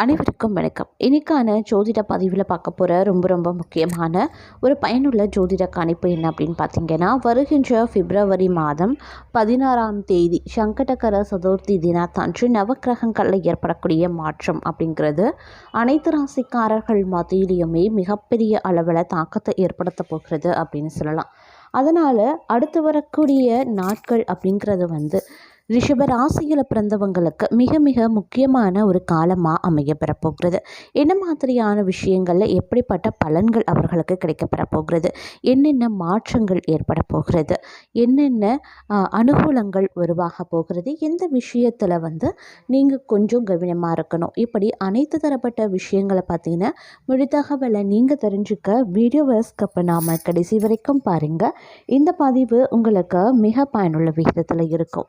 அனைவருக்கும் வணக்கம். இன்னைக்கான ஜோதிட பதிவில் பார்க்க போகிற ரொம்ப ரொம்ப முக்கியமான ஒரு பயனுள்ள ஜோதிட கணிப்பு என்ன அப்படின்னு பார்த்தீங்கன்னா வருகின்ற பிப்ரவரி மாதம் பதினாறாம் தேதி சங்கடகர சதுர்த்தி தினத்தன்று நவக்கிரகங்களில் ஏற்படக்கூடிய மாற்றம் அப்படிங்கிறது அனைத்து ராசிக்காரர்கள் மத்தியிலையுமே மிகப்பெரிய அளவில் தாக்கத்தை ஏற்படுத்த போகிறது அப்படின்னு சொல்லலாம். அதனால் அடுத்து வரக்கூடிய நாட்கள் அப்படிங்கிறது வந்து ரிஷப ராசியில் பிறந்தவங்களுக்கு மிக மிக முக்கியமான ஒரு காலமாக அமைய பெறப்போகிறது. என்ன மாதிரியான விஷயங்களில் எப்படிப்பட்ட பலன்கள் அவர்களுக்கு கிடைக்கப்பெற போகிறது என்னென்ன மாற்றங்கள் ஏற்பட போகிறது? என்னென்ன அனுகூலங்கள் உருவாக போகிறது? எந்த விஷயத்தில் வந்து நீங்கள் கொஞ்சம் கவனமாக இருக்கணும்? இப்படி அனைத்து தரப்பட்ட விஷயங்களை பார்த்தீங்கன்னா மொழி தகவலை நீங்கள் தெரிஞ்சுக்க வீடியோ ஸ்கப் நாம் கடைசி வரைக்கும் பாருங்கள் இந்த பதிவு உங்களுக்கு மிக பயனுள்ள விகிதத்தில் இருக்கும்.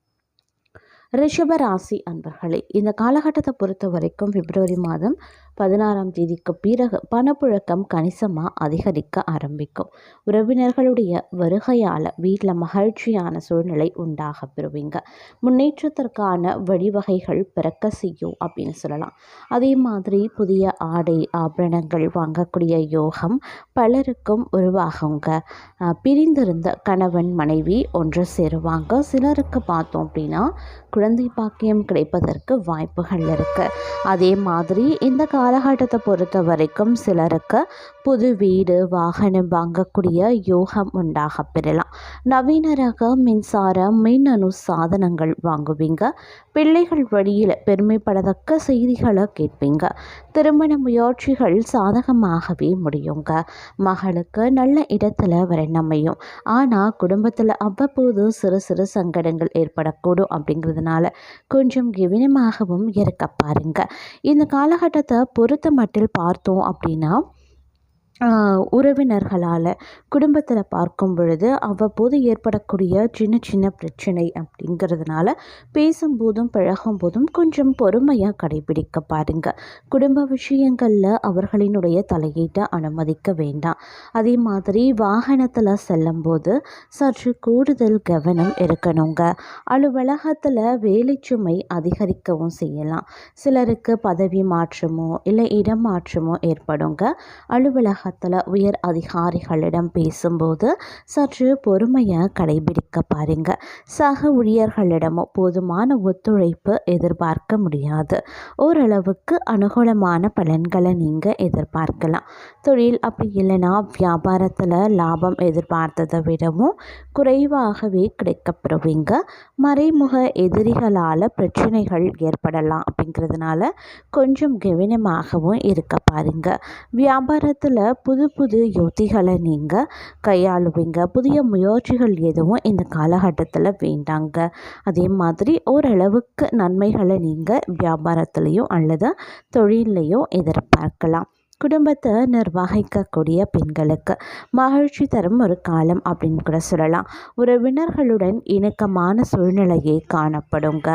ரிஷப ராசி அன்பர்களே இந்த காலகட்டத்தை பொறுத்த வரைக்கும் பிப்ரவரி மாதம் பதினாறாம் தேதிக்கு பிறகு பணப்புழக்கம் கணிசமாக அதிகரிக்க ஆரம்பிக்கும். உறவினர்களுடைய வருகையால் வீட்டில் மகிழ்ச்சியான சூழ்நிலை உண்டாக பெறுவீங்க. முன்னேற்றத்திற்கான வழிவகைகள் பிறக்க செய்யும் அப்படின்னு சொல்லலாம். அதே மாதிரி புதிய ஆடை ஆபரணங்கள் வாங்கக்கூடிய யோகம் பலருக்கும் உருவாகுங்க. பிரிந்திருந்த கணவன் மனைவி ஒன்று சேருவாங்க. சிலருக்கு பார்த்தோம் அப்படின்னா குழந்தை பாக்கியம் கிடைப்பதற்கு வாய்ப்புகள் இருக்குது அதே மாதிரி இந்த காலகட்டத்தை பொறுத்த வரைக்கும் சிலருக்கு புது வீடு வாகனம் வாங்கக்கூடிய யோகம் உண்டாக பெறலாம். நவீன ரக மின்சாரம் மின்னணு சாதனங்கள் வாங்குவீங்க. பிள்ளைகள் வழியில் பெருமைப்படத்தக்க செய்திகளை கேட்பீங்க. திருமண முயற்சிகள் சாதகமாகவே முடியுங்க. மகளுக்கு நல்ல இடத்துல வரணமையும் ஆனால் குடும்பத்தில் அவ்வப்போது சிறு சிறு சங்கடங்கள் ஏற்படக்கூடும் அப்படிங்கிறதுனால கொஞ்சம் கவனமாகவும் இருக்க பாருங்க. இந்த காலகட்டத்தை பொறுத்த மட்டில் பார்த்தோம் அப்படின்னா உறவினர்களால் குடும்பத்தில் பார்க்கும் பொழுது அவ்வப்போது ஏற்படக்கூடிய சின்ன சின்ன பிரச்சனை அப்படிங்கிறதுனால பேசும்போதும் பழகும் போதும் கொஞ்சம் பொறுமையாக கடைபிடிக்க பாருங்க. குடும்ப விஷயங்களில் அவர்களினுடைய தலையீட்டை அனுமதிக்க வேண்டாம். அதே மாதிரி வாகனத்தில் செல்லும்போது சற்று கூடுதல் கவனம் இருக்கணுங்க. அலுவலகத்தில் வேலை சுமை அதிகரிக்கவும் செய்யலாம். சிலருக்கு பதவி மாற்றமோ இல்லை இடம் மாற்றமோ ஏற்படுங்க. அலுவலக வளாகத்தில் உயர் அதிகாரிகளிடம் பேசும்போது சற்று பொறுமையை கடைபிடிக்க பாருங்க. சக ஊழியர்களிடமோ போதுமான ஒத்துழைப்பு எதிர்பார்க்க முடியாது. ஓரளவுக்கு அனுகூலமான பலன்களை நீங்கள் எதிர்பார்க்கலாம். தொழில் அப்படி இல்லைன்னா வியாபாரத்தில் லாபம் எதிர்பார்த்ததை விடவும் குறைவாகவே கிடைக்கப்பெறுவீங்க மறைமுக எதிரிகளால் பிரச்சனைகள் ஏற்படலாம் அப்படிங்கிறதுனால கொஞ்சம் கவனமாகவும் இருக்க பாருங்க. வியாபாரத்தில் புது புது யுத்திகளை நீங்கள் கையாளுவீங்க. புதிய முயற்சிகள் எதுவும் இந்த காலகட்டத்தில் வேண்டாங்க. அதே மாதிரி ஓரளவுக்கு நன்மைகளை நீங்கள் வியாபாரத்துலேயும் அல்லது தொழிலையும் எதிர்பார்க்கலாம். குடும்பத்தை நிர்வகிக்கக்கூடிய பெண்களுக்கு மகிழ்ச்சி தரும் ஒரு காலம் அப்படின்னு கூட சொல்லலாம். உறவினர்களுடன் இணக்கமான சூழ்நிலையை காணப்படுங்க.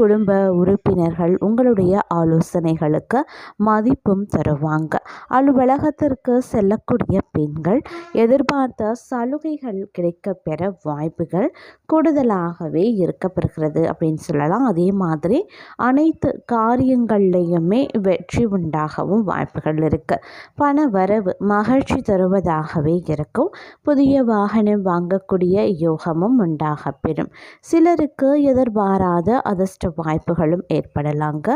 குடும்ப உறுப்பினர்கள் உங்களுடைய ஆலோசனைகளுக்கு மதிப்பும் தருவாங்க. அலுவலகத்திற்கு செல்லக்கூடிய பெண்கள் எதிர்பார்த்த சலுகைகள் கிடைக்கப்பெற வாய்ப்புகள் கூடுதலாகவே இருக்கப்படுகிறது அப்படின்னு சொல்லலாம். அதே மாதிரி அனைத்து காரியங்கள்லையுமே வெற்றி உண்டாகவும் வாய்ப்புகள் இருக்குது உங்களுக்கு பண வரவு மகிழ்ச்சி தருவதாகவே இருக்கும். புதிய வாகனம் வாங்கக்கூடிய யோகமும் உண்டாக பெறும் சிலருக்கு எதிர்பாராத அதிர்ஷ்ட வாய்ப்புகளும் ஏற்படலாங்க.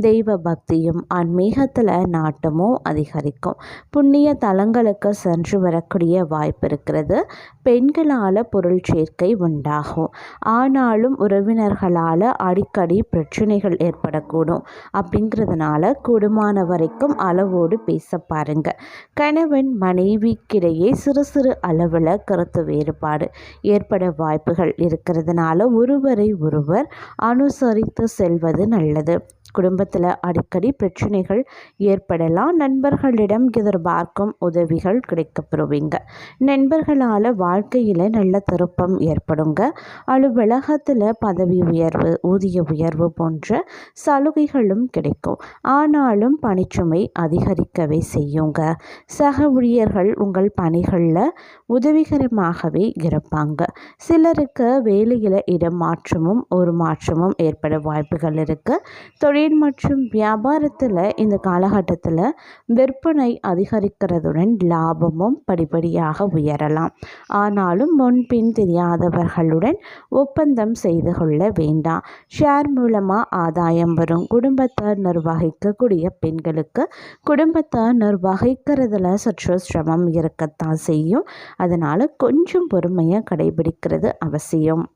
தெய்வ பக்தியும் ஆன்மீகத்தில் நாட்டமும் அதிகரிக்கும். புண்ணிய தலங்களுக்கு சென்று வரக்கூடிய வாய்ப்பு இருக்கிறது. பெண்களால் பொருள் சேர்க்கை உண்டாகும். ஆனாலும் உறவினர்களால் அடிக்கடி பிரச்சனைகள் ஏற்படக்கூடும். அப்படிங்கிறதுனால கூடுமான வரைக்கும் அளவோடு பேச பேச பாருங்க. கணவன் மனைவிக்கிடையே சிறு சிறு அளவில் கருத்து வேறுபாடு ஏற்பட வாய்ப்புகள் இருக்கிறதுனால ஒருவரை ஒருவர் அனுசரித்து செல்வது நல்லது. குடும்பத்தில் அடிக்கடி பிரச்சனைகள் ஏற்படலாம். நண்பர்களிடம் எதிர்பார்க்கும் உதவிகள் கிடைக்கப்பெறுவீங்க. நண்பர்களால் வாழ்க்கையில் நல்ல திருப்பம் ஏற்படுங்க. அலுவலகத்தில் பதவி உயர்வு ஊதிய உயர்வு போன்ற சலுகைகளும் கிடைக்கும். ஆனாலும் பணிச்சுமை அதிகரிக்கவே செய்யுங்க. சக ஊழியர்கள் உங்கள் பணிகளில் உதவிகரமாகவே இருப்பாங்க. சிலருக்கு வேலையில் இடம் மாற்றமும் ஒரு மாற்றமும் ஏற்பட வாய்ப்புகள் இருக்குது தொழில் மற்றும் வியாபாரத்தில் இந்த காலகட்டத்தில் விற்பனை அதிகரிக்கிறதுடன் லாபமும் படிப்படியாக உயரலாம். ஆனாலும் முன்பின் தெரியாதவர்களுடன் ஒப்பந்தம் செய்து கொள்ள வேண்டாம். ஷேர் மூலமாக ஆதாயம் வரும். குடும்பத்தை நிர்வகிக்கக்கூடிய பெண்களுக்கு குடும்பத்தை நிர்வகிக்கிறதுல சற்று சிரமம் இருக்கத்தான் செய்யும். அதனால் கொஞ்சம் பொறுமையை கடைபிடிக்கிறது அவசியம்.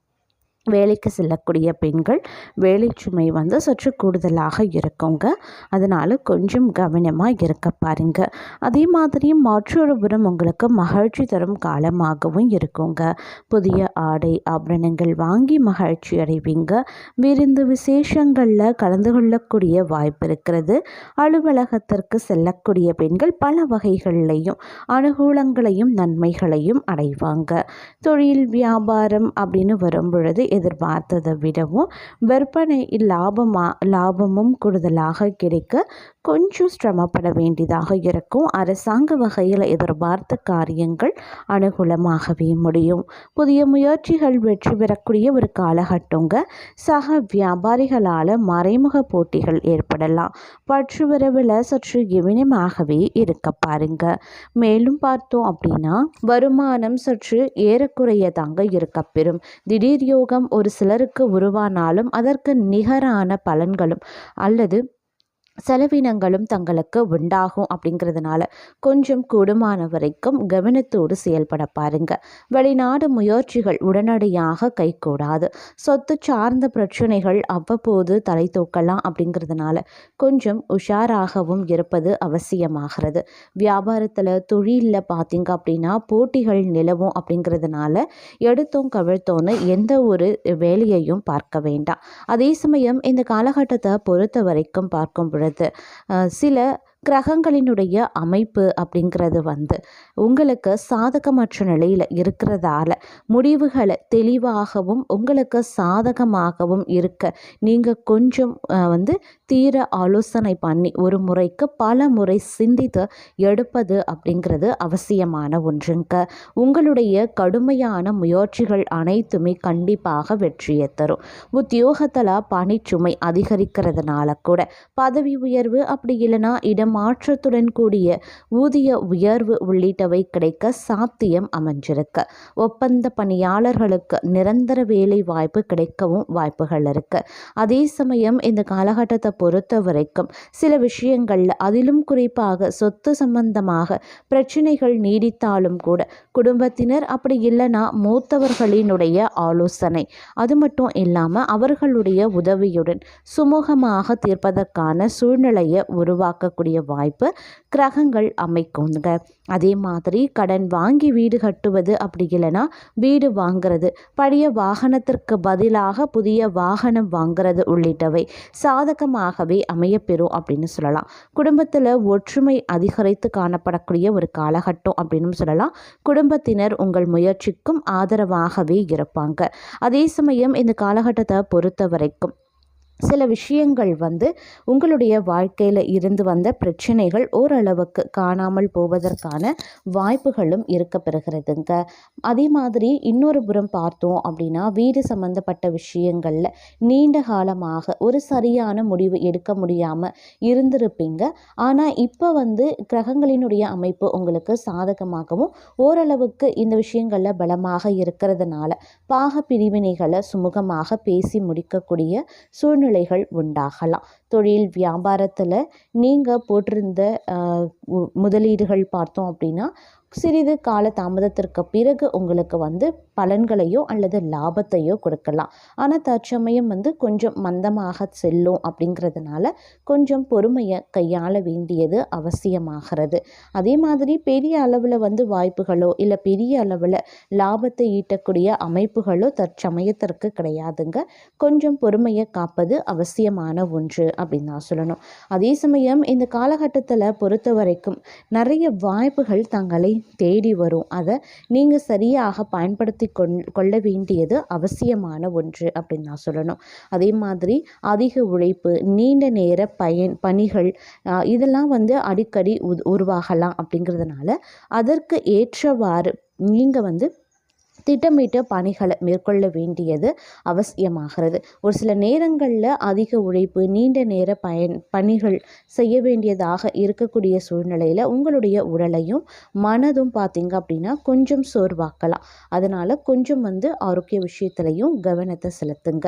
வேலைக்கு செல்லக்கூடிய பெண்கள் வேலை சுமை வந்து சற்று கூடுதலாக இருக்குங்க. அதனால் கொஞ்சம் கவனமாக இருக்க பாருங்க. அதே மாதிரி மற்றொரு புறம் உங்களுக்கு மகிழ்ச்சி தரும் காலமாகவும் இருக்குங்க. புதிய ஆடை ஆபரணங்கள் வாங்கி மகிழ்ச்சி அடைவீங்க. விருந்து விசேஷங்களில் கலந்து கொள்ளக்கூடிய வாய்ப்பு இருக்கிறது. அலுவலகத்திற்கு செல்லக்கூடிய பெண்கள் பல வகைகள்லையும் அனுகூலங்களையும் நன்மைகளையும் அடைவாங்க. தொழில் வியாபாரம் அப்படின்னு வரும் பொழுது எதிர்பார்த்ததை விடவும் விற்பனை லாபமாக லாபமும் கூடுதலாக கிடைக்க கொஞ்சம் சிரமப்பட வேண்டியதாக இருக்கும். அரசாங்க வகையில் எதிர்பார்த்த காரியங்கள் அனுகூலமாகவே முடியும். புதிய முயற்சிகள் வெற்றி பெறக்கூடிய ஒரு காலகட்டங்க. சக வியாபாரிகளால் மறைமுக போட்டிகள் ஏற்படலாம். பற்று வரவில் சற்று கவனமாகவே இருக்க பாருங்க. மேலும் பார்த்தோம் அப்படின்னா வருமானம் சற்று ஏறக்குறையதாங்க இருக்கப்பெறும். திடீர் யோகம் ஒரு சிலருக்கு உருவானாலும் அதற்கு நிகரான பலன்களும் அல்லது செலவினங்களும் தங்களுக்கு உண்டாகும் அப்படிங்கிறதுனால கொஞ்சம் கூடுமான வரைக்கும் கவனத்தோடு செயல்பட பாருங்க. வெளிநாடு முயற்சிகள் உடனடியாக கைகூடாது. சொத்து சார்ந்த பிரச்சனைகள் அவ்வப்போது தலை தூக்கலாம் அப்படிங்கிறதுனால கொஞ்சம் உஷாராகவும் இருப்பது அவசியமாகிறது. வியாபாரத்தில் தொழிலில் பார்த்தீங்க அப்படின்னா போட்டிகள் நிலவும் அப்படிங்கிறதுனால எடுத்தோம் கவிழ்த்தோன்னு எந்த ஒரு வேலையையும் பார்க்க வேண்டாம். அதே சமயம் இந்த காலகட்டத்தை பொறுத்த வரைக்கும் பார்க்கும் பொழுது சில கிரகங்களினுடைய அமைப்பு அப்படிங்கிறது வந்து உங்களுக்கு சாதகமற்ற நிலையில் இருக்கிறதால முடிவுகளை தெளிவாகவும் உங்களுக்கு சாதகமாகவும் இருக்க நீங்கள் கொஞ்சம் வந்து தீர ஆலோசனை பண்ணி ஒரு முறைக்கு பல முறை சிந்தித்து எடுப்பது அப்படிங்கிறது அவசியமான ஒன்றுங்க. உங்களுடைய கடுமையான முயற்சிகள் அனைத்துமே கண்டிப்பாக வெற்றியை தரும். உத்தியோகத்தில் பணிச்சுமை அதிகரிக்கிறதுனால கூட பதவி உயர்வு அப்படி இல்லைன்னா இடம் மாற்றத்துடன் கூடிய ஊதிய உயர்வு உள்ளிட்டவை கிடைக்க சாத்தியம் அமைஞ்சிருக்கு. ஒப்பந்த பணியாளர்களுக்கு நிரந்தர வேலை வாய்ப்பு கிடைக்கவும் வாய்ப்புகள் இருக்கு. அதே சமயம் இந்த காலகட்டத்தை பொறுத்த வரைக்கும் சில விஷயங்கள்ல அதிலும் குறிப்பாக சொத்து சம்பந்தமாக பிரச்சனைகள் நீடித்தாலும் கூட குடும்பத்தினர் அப்படி இல்லைன்னா மூத்தவர்களினுடைய ஆலோசனை. அது மட்டும் இல்லாமல் அவர்களுடைய உதவியுடன் சுமூகமாக தீர்ப்பதற்கான சூழ்நிலையை உருவாக்கக்கூடிய வாய்ப்பு கிரகங்கள் அமைக்குங்க. அதே மாதிரி கடன் வாங்கி வீடு கட்டுவது அப்படி இல்லைன்னா வீடு வாங்கிறது பழைய வாகனத்திற்கு பதிலாக புதிய வாகனம் வாங்கிறது உள்ளிட்டவை சாதகமாகவே அமையப்பெறும் அப்படின்னு சொல்லலாம். குடும்பத்தில் ஒற்றுமை அதிகரித்து காணப்படக்கூடிய ஒரு காலகட்டம் அப்படின்னு சொல்லலாம். குடும்பத்தினர் உங்கள் முயற்சிக்கும் ஆதரவாகவே இருப்பாங்க. அதே சமயம் இந்த காலகட்டத்தை பொறுத்த வரைக்கும் சில விஷயங்கள் வந்து உங்களுடைய வாழ்க்கையில் இருந்து வந்த பிரச்சனைகள் ஓரளவுக்கு காணாமல் போவதற்கான வாய்ப்புகளும் இருக்க பெறுகிறதுங்க. அதே மாதிரி இன்னொரு புறம் பார்த்தோம் அப்படின்னா வீடு சம்மந்தப்பட்ட விஷயங்களில் நீண்ட காலமாக ஒரு சரியான முடிவு எடுக்க முடியாமல் இருந்திருப்பீங்க. ஆனால் இப்போ வந்து கிரகங்களினுடைய அமைப்பு உங்களுக்கு சாதகமாகவும் ஓரளவுக்கு இந்த விஷயங்களில் பலமாக இருக்கிறதுனால பாக பிரிவினைகளை சுமூகமாக பேசி முடிக்கக்கூடிய சூழ்நிலை சூழ்நிலைகள் உண்டாகலாம். தொழில் வியாபாரத்தில் நீங்கள் போட்டிருந்த முதலீடுகள் பார்த்தோம் அப்படின்னா சிறிது கால தாமதத்திற்கு பிறகு உங்களுக்கு வந்து பலன்களையோ அல்லது லாபத்தையோ கொடுக்கலாம். ஆனால் தற்சமயம் வந்து கொஞ்சம் மந்தமாக செல்லும் அப்படிங்கிறதுனால கொஞ்சம் பொறுமையை கையாள வேண்டியது அவசியமாகிறது. அதே மாதிரி பெரிய அளவில் வந்து வாய்ப்புகளோ இல்லை பெரிய அளவில் லாபத்தை ஈட்டக்கூடிய அமைப்புகளோ தற்சமயத்திற்கு கிடையாதுங்க. கொஞ்சம் பொறுமையை காப்பது அவசியமான ஒன்று அப்படின்னு நான் சொல்லணும். அதே சமயம் இந்த காலகட்டத்தில் பொறுத்த வரைக்கும் நிறைய வாய்ப்புகள் தங்களை தேடி வரும். அதை நீங்கள் சரியாக பயன்படுத்தி கொள்ள வேண்டியது அவசியமான ஒன்று அப்படின்னு நான் சொல்லணும். அதே மாதிரி அதிக உழைப்பு நீண்ட நேர பயன் பணிகள் இதெல்லாம் வந்து அடிக்கடி உ உருவாகலாம் அப்படிங்கிறதுனால அதற்கு ஏற்றவாறு நீங்கள் வந்து திட்டமிட்ட பணிகளை மேற்கொள்ள வேண்டியது அவசியமாகிறது. ஒரு சில நேரங்களில் அதிக உழைப்பு நீண்ட நேர பயன் பணிகள் செய்ய வேண்டியதாக இருக்கக்கூடிய சூழ்நிலையில் உங்களுடைய உடலையும் மனதும் பார்த்தீங்க அப்படின்னா கொஞ்சம் சோர்வாக்கலாம். அதனால் கொஞ்சம் வந்து ஆரோக்கிய விஷயத்துலையும் கவனத்தை செலுத்துங்க.